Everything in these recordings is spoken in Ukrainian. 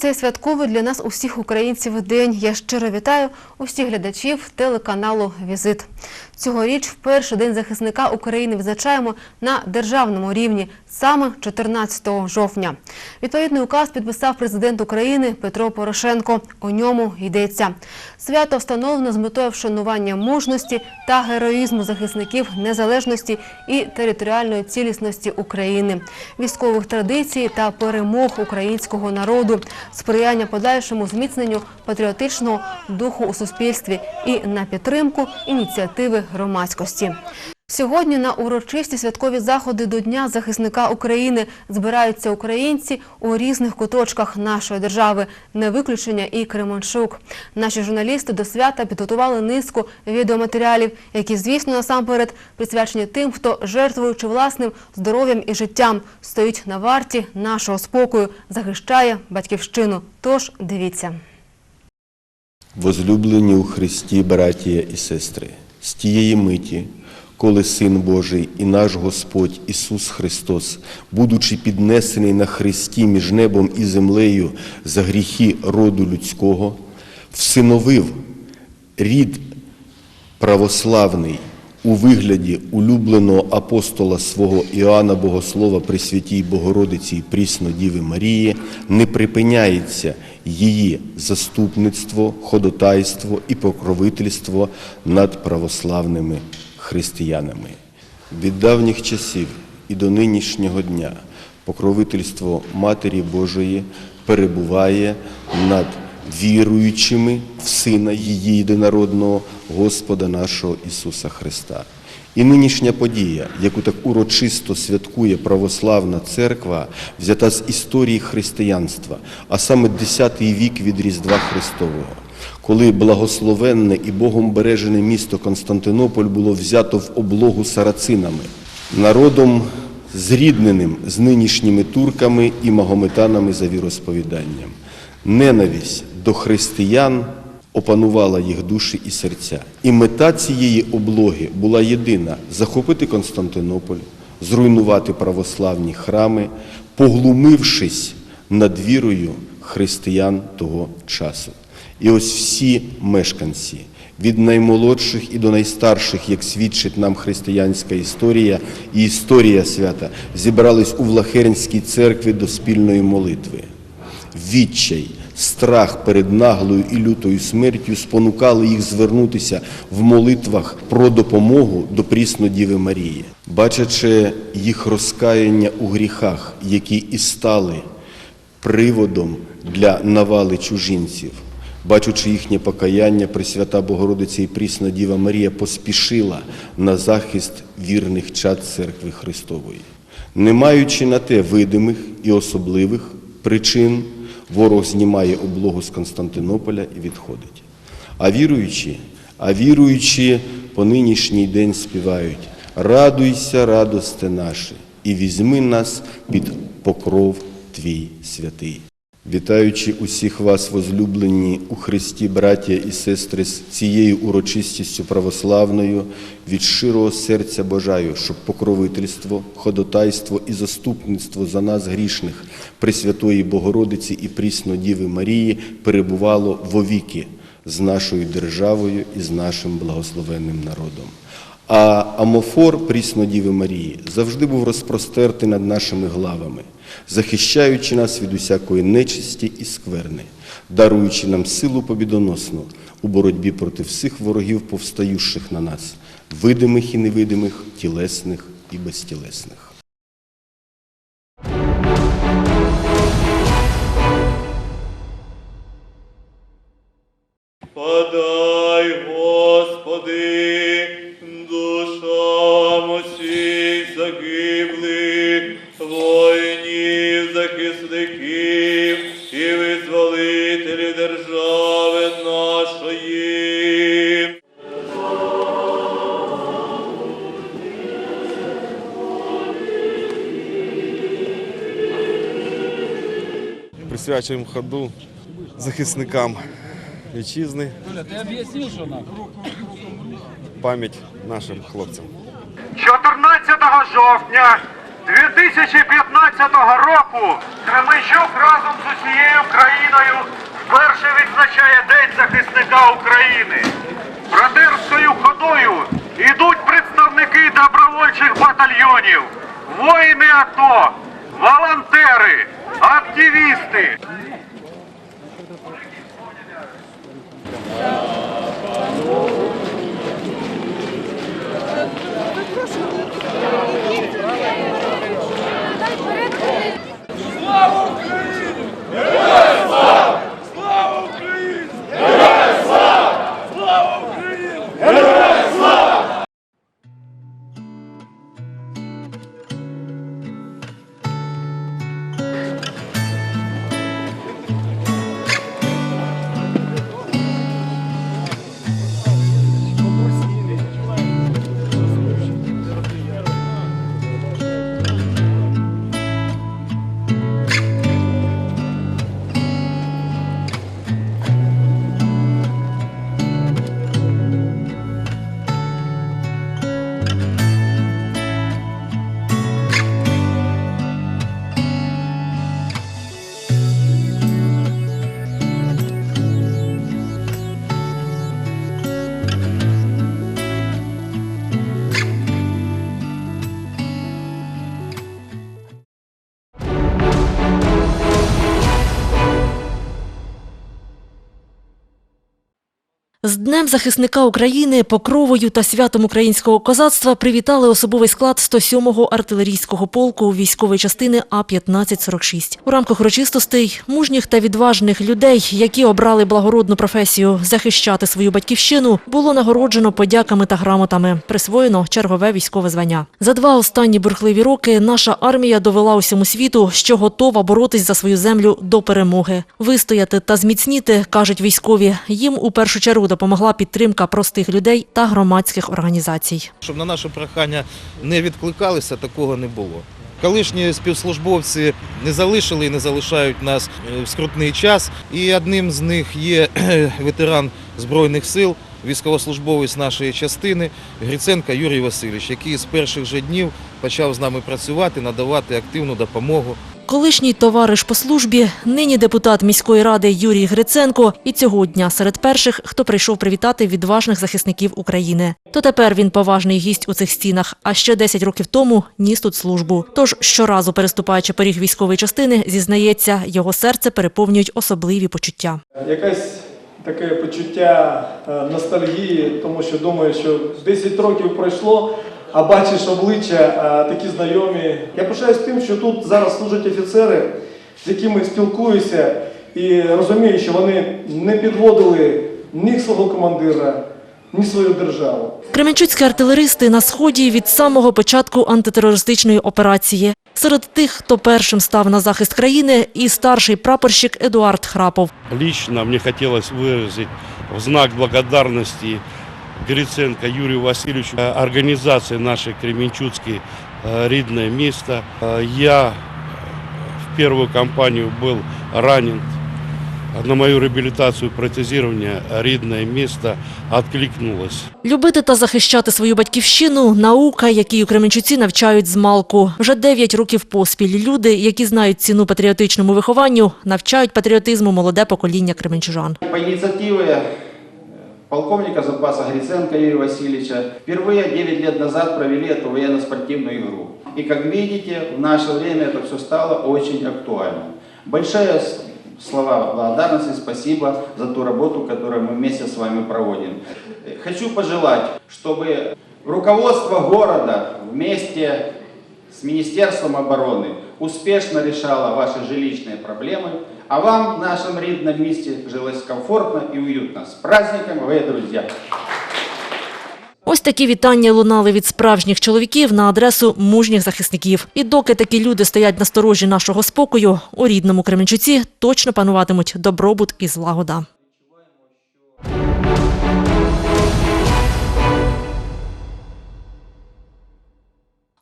Цей святковий для нас усіх українців день. Я щиро вітаю усіх глядачів телеканалу Візит. Цьогоріч в перший день захисника України відзначаємо на державному рівні саме 14 жовтня. Відповідний указ підписав президент України Петро Порошенко. У ньому йдеться свято встановлено з метою вшанування мужності та героїзму захисників незалежності і територіальної цілісності України, військових традицій та перемог українського народу, сприяння подальшому зміцненню патріотичного духу у суспільстві і на підтримку ініціативи громадськості. Сьогодні на урочисті святкові заходи до Дня захисника України збираються українці у різних куточках нашої держави, не виключення і Кременчук. Наші журналісти до свята підготували низку відеоматеріалів, які, звісно, насамперед присвячені тим, хто, жертвуючи власним здоров'ям і життям, стоїть на варті нашого спокою, захищає батьківщину. Тож дивіться. Возлюблені у Христі, братія і сестри, з тієї миті, коли Син Божий і наш Господь Ісус Христос, будучи піднесений на хресті між небом і землею за гріхи роду людського, всиновив рід православний у вигляді улюбленого апостола свого Іоанна Богослова при святій Богородиці і прісно Діви Марії, не припиняється її заступництво, ходотайство і покровительство над православними християнами. Від давніх часів і до нинішнього дня покровительство Матері Божої перебуває над віруючими в Сина її єдинородного Господа нашого Ісуса Христа. І нинішня подія, яку так урочисто святкує православна церква, взята з історії християнства, а саме 10 вік від Різдва Христового, коли благословенне і Богом бережене місто Константинополь було взято в облогу сарацинами, народом зрідненим з нинішніми турками і магометанами за віросповіданням. Ненависть до християн опанувала їх душі і серця. І мета цієї облоги була єдина захопити Константинополь, зруйнувати православні храми, поглумившись над вірою християн того часу. І ось всі мешканці, від наймолодших і до найстарших, як свідчить нам християнська історія і історія свята, зібрались у Влахернській церкві до спільної молитви. Відчай, страх перед наглою і лютою смертю спонукали їх звернутися в молитвах про допомогу до прісно Діви Марії, бачачи їх розкаяння у гріхах, які і стали приводом для навали чужинців. Бачучи їхнє покаяння, Пресвята Богородиця і Прісна Діва Марія поспішила на захист вірних чад Церкви Христової. Не маючи на те видимих і особливих причин, ворог знімає облогу з Константинополя і відходить. А віруючі, а віруючі по нинішній день співають Радуйся, радосте наші, і візьми нас під покров Твій святий. Вітаючи усіх вас, возлюблені у Христі, браття і сестри, з цією урочистістю православною, від щирого серця бажаю, щоб покровительство, ходотайство і заступництво за нас грішних Пресвятої Богородиці і прісно Діви Марії перебувало вовіки з нашою державою і з нашим благословенним народом. А амофор Пріснодіви Марії завжди був розпростертий над нашими главами, захищаючи нас від усякої нечисті і скверни, даруючи нам силу побідоносну у боротьбі проти всіх ворогів, повстаючих на нас, видимих і невидимих, тілесних і безтілесних. Подай, Господи, присвячуємо ходу захисникам вітчизни. Пам'ять нашим хлопцям. 14 жовтня 2015 року Кременчук разом з усією країною вперше відзначає День захисника України. Братерською ходою йдуть представники добровольчих батальйонів, воїни АТО, активісти. З Днем захисника України, покровою та святом українського козацтва привітали особовий склад 107-го артилерійського полку військової частини А-1546. У рамках урочистостей мужніх та відважних людей, які обрали благородну професію захищати свою батьківщину, було нагороджено подяками та грамотами. Присвоєно чергове військове звання. За два останні бурхливі роки наша армія довела усьому світу, що готова боротись за свою землю до перемоги. Вистояти та зміцніти, кажуть військові, їм у першу чергу допомогла підтримка простих людей та громадських організацій. Щоб на наше прохання не відкликалися, такого не було. Колишні співслужбовці не залишили і не залишають нас е, в скрутний час. І одним з них є ветеран Збройних сил, військовослужбовець нашої частини Гриценко Юрій Васильович, який з перших же днів почав з нами працювати, надавати активну допомогу. Колишній товариш по службі, нині депутат міської ради Юрій Гриценко і цього дня серед перших, хто прийшов привітати відважних захисників України. То тепер він поважний гість у цих стінах, а ще 10 років тому ніс тут службу. Тож щоразу переступаючи поріг військової частини, зізнається, його серце переповнюють особливі почуття. Якесь таке почуття е, ностальгії, тому що думаю, що 10 років пройшло, а бачиш обличчя е, такі знайомі. Я пишаюсь тим, що тут зараз служать офіцери, з якими спілкуюся, і розумію, що вони не підводили ні свого командира, ні свою державу. Кременчуцькі артилеристи на сході від самого початку антитерористичної операції. Серед тих, хто першим став на захист країни, і старший прапорщик Едуард Храпов. Лично мне хотелось выразить в знак благодарности Гриценко Юрию Васильевичу, э, организации нашей Кременчуцкой э, «Ридное место». Э, Я в первую кампанию был ранен. На мою реабилитацию, протезирование «Ридное место» откликнулось. Любити та захищати свою батьківщину – наука, якій у Кременчуці навчають з малку. Вже 9 років поспіль люди, які знають ціну патріотичному вихованню, навчають патріотизму молоде покоління кременчужан. По инициативе э, полковника запаса Гриценко Юрия Васильевича впервые 9 лет назад провели эту военно-спортивную игру. И как видите, в наше время это все стало очень актуально. Большое с- слова благодарности, спасибо за ту работу, которую мы вместе с вами проводим. Хочу пожелать, чтобы руководство города вместе с Министерством обороны успешно решало ваши жилищные проблемы, а вам в нашем ридном месте жилось комфортно и уютно. С праздником, вы, друзья! Ось такі вітання лунали від справжніх чоловіків на адресу мужніх захисників. І доки такі люди стоять на сторожі нашого спокою, у рідному Кременчуці точно пануватимуть добробут і злагода.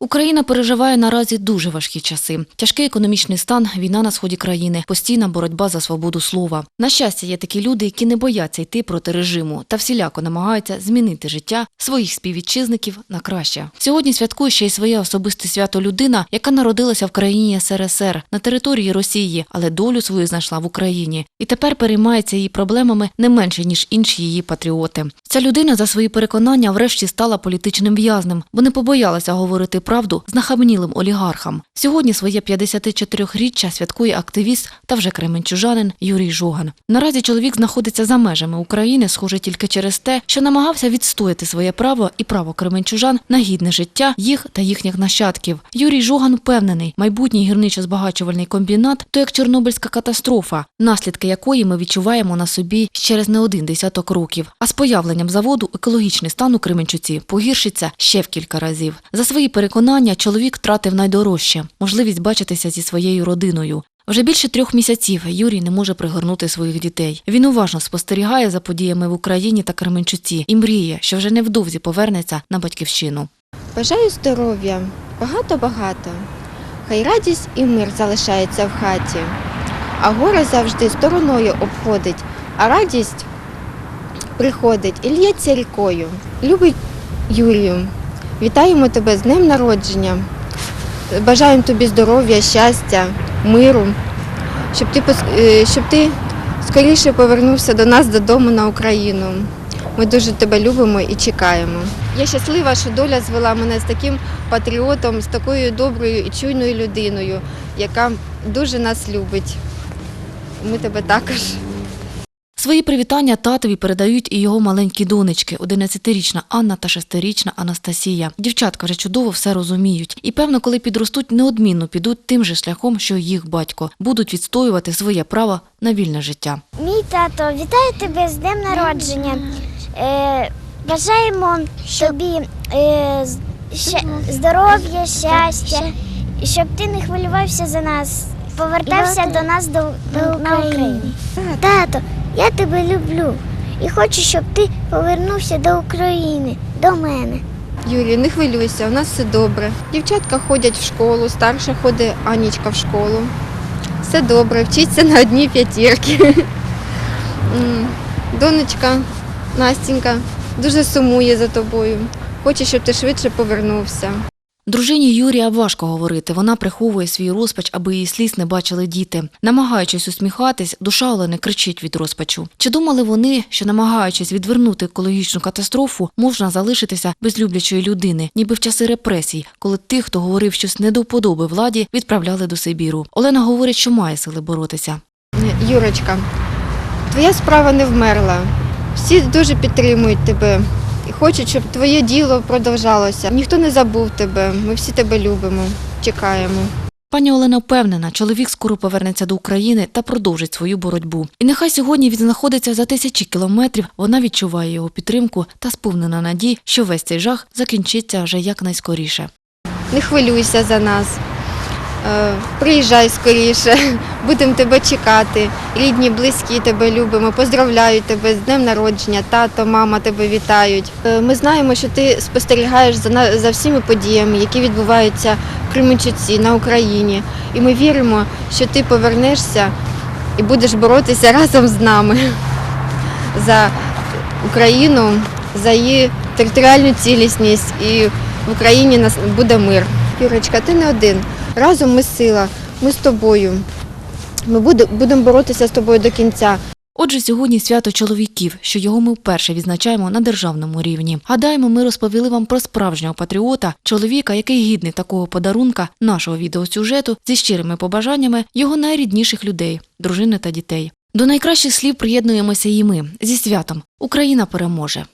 Україна переживає наразі дуже важкі часи. Тяжкий економічний стан, війна на сході країни, постійна боротьба за свободу слова. На щастя, є такі люди, які не бояться йти проти режиму та всіляко намагаються змінити життя своїх співвітчизників на краще. Сьогодні святкує ще й своє особисте свято людина, яка народилася в країні СРСР на території Росії, але долю свою знайшла в Україні. І тепер переймається її проблемами не менше ніж інші її патріоти. Ця людина за свої переконання врешті стала політичним в'язнем, бо не побоялася говорити правду з нахабнілим олігархам. Сьогодні своє 54-річчя святкує активіст та вже кременчужанин Юрій Жоган. Наразі чоловік знаходиться за межами України, схоже тільки через те, що намагався відстояти своє право і право кременчужан на гідне життя їх та їхніх нащадків. Юрій Жоган впевнений, майбутній гірничо-збагачувальний комбінат то як Чорнобильська катастрофа, наслідки якої ми відчуваємо на собі через не один десяток років. А з появленням заводу екологічний стан у Кременчуці погіршиться ще в кілька разів. За свої переконання чоловік втратив найдорожче можливість бачитися зі своєю родиною. Вже більше трьох місяців Юрій не може пригорнути своїх дітей. Він уважно спостерігає за подіями в Україні та Кременчуці і мріє, що вже невдовзі повернеться на батьківщину. Бажаю здоров'я, багато-багато. Хай радість і мир залишається в хаті, а горе завжди стороною обходить, а радість приходить і лється рікою. Любий Юрію, вітаємо тебе з днем народження. Бажаємо тобі здоров'я, щастя, миру, щоб ти, е, щоб ти скоріше повернувся до нас додому на Україну. Ми дуже тебе любимо і чекаємо. Я щаслива, що доля звела мене з таким патріотом, з такою доброю і чуйною людиною, яка дуже нас любить. Ми тебе також. Свої привітання татові передають і його маленькі донечки, 11-річна Анна та 6-річна Анастасія. Дівчатка вже чудово все розуміють. І певно, коли підростуть, неодмінно підуть тим же шляхом, що їх батько, будуть відстоювати своє право на вільне життя. Мій тато, вітаю тебе з днем народження. Е, бажаємо тобі е, здоров'я, щастя, щоб ти не хвилювався за нас, повертався до нас до, до на Україну. Тато, я тебе люблю і хочу, щоб ти повернувся до України, до мене. Юрій, не хвилюйся, у нас все добре. Дівчатка ходять в школу, старша ходить Анічка в школу. Все добре, вчиться на одній п'ятірки. Донечка, Настінька, дуже сумує за тобою. Хоче, щоб ти швидше повернувся. Дружині Юрія важко говорити. Вона приховує свій розпач, аби її сліз не бачили діти. Намагаючись усміхатись, душа Олени кричить від розпачу. Чи думали вони, що намагаючись відвернути екологічну катастрофу, можна залишитися без люблячої людини, ніби в часи репресій, коли тих, хто говорив щось не до вподоби владі, відправляли до Сибіру. Олена говорить, що має сили боротися. Юрочка, твоя справа не вмерла. Всі дуже підтримують тебе хочуть, щоб твоє діло продовжалося. Ніхто не забув тебе. Ми всі тебе любимо, чекаємо. Пані Олена впевнена, чоловік скоро повернеться до України та продовжить свою боротьбу. І нехай сьогодні він знаходиться за тисячі кілометрів, вона відчуває його підтримку та сповнена надій, що весь цей жах закінчиться вже якнайскоріше. Не хвилюйся за нас. Е, Приїжджай скоріше, будемо тебе чекати. Рідні, близькі тебе любимо, поздравляють тебе з днем народження, тато, мама тебе вітають. Е, Ми знаємо, що ти спостерігаєш за, за всіми подіями, які відбуваються в Кременчуці, на Україні. І ми віримо, що ти повернешся і будеш боротися разом з нами за Україну, за її територіальну цілісність і в Україні буде мир. Юрочка, ти не один. Разом ми сила, ми з тобою. Ми будемо боротися з тобою до кінця. Отже, сьогодні свято чоловіків, що його ми вперше відзначаємо на державному рівні. Гадаємо, ми розповіли вам про справжнього патріота, чоловіка, який гідний такого подарунка нашого відеосюжету зі щирими побажаннями його найрідніших людей, дружини та дітей. До найкращих слів приєднуємося і ми зі святом. Україна переможе.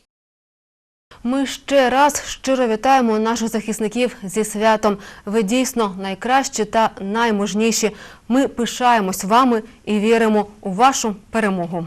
Ми ще раз щиро вітаємо наших захисників зі святом. Ви дійсно найкращі та наймужніші. Ми пишаємось вами і віримо у вашу перемогу.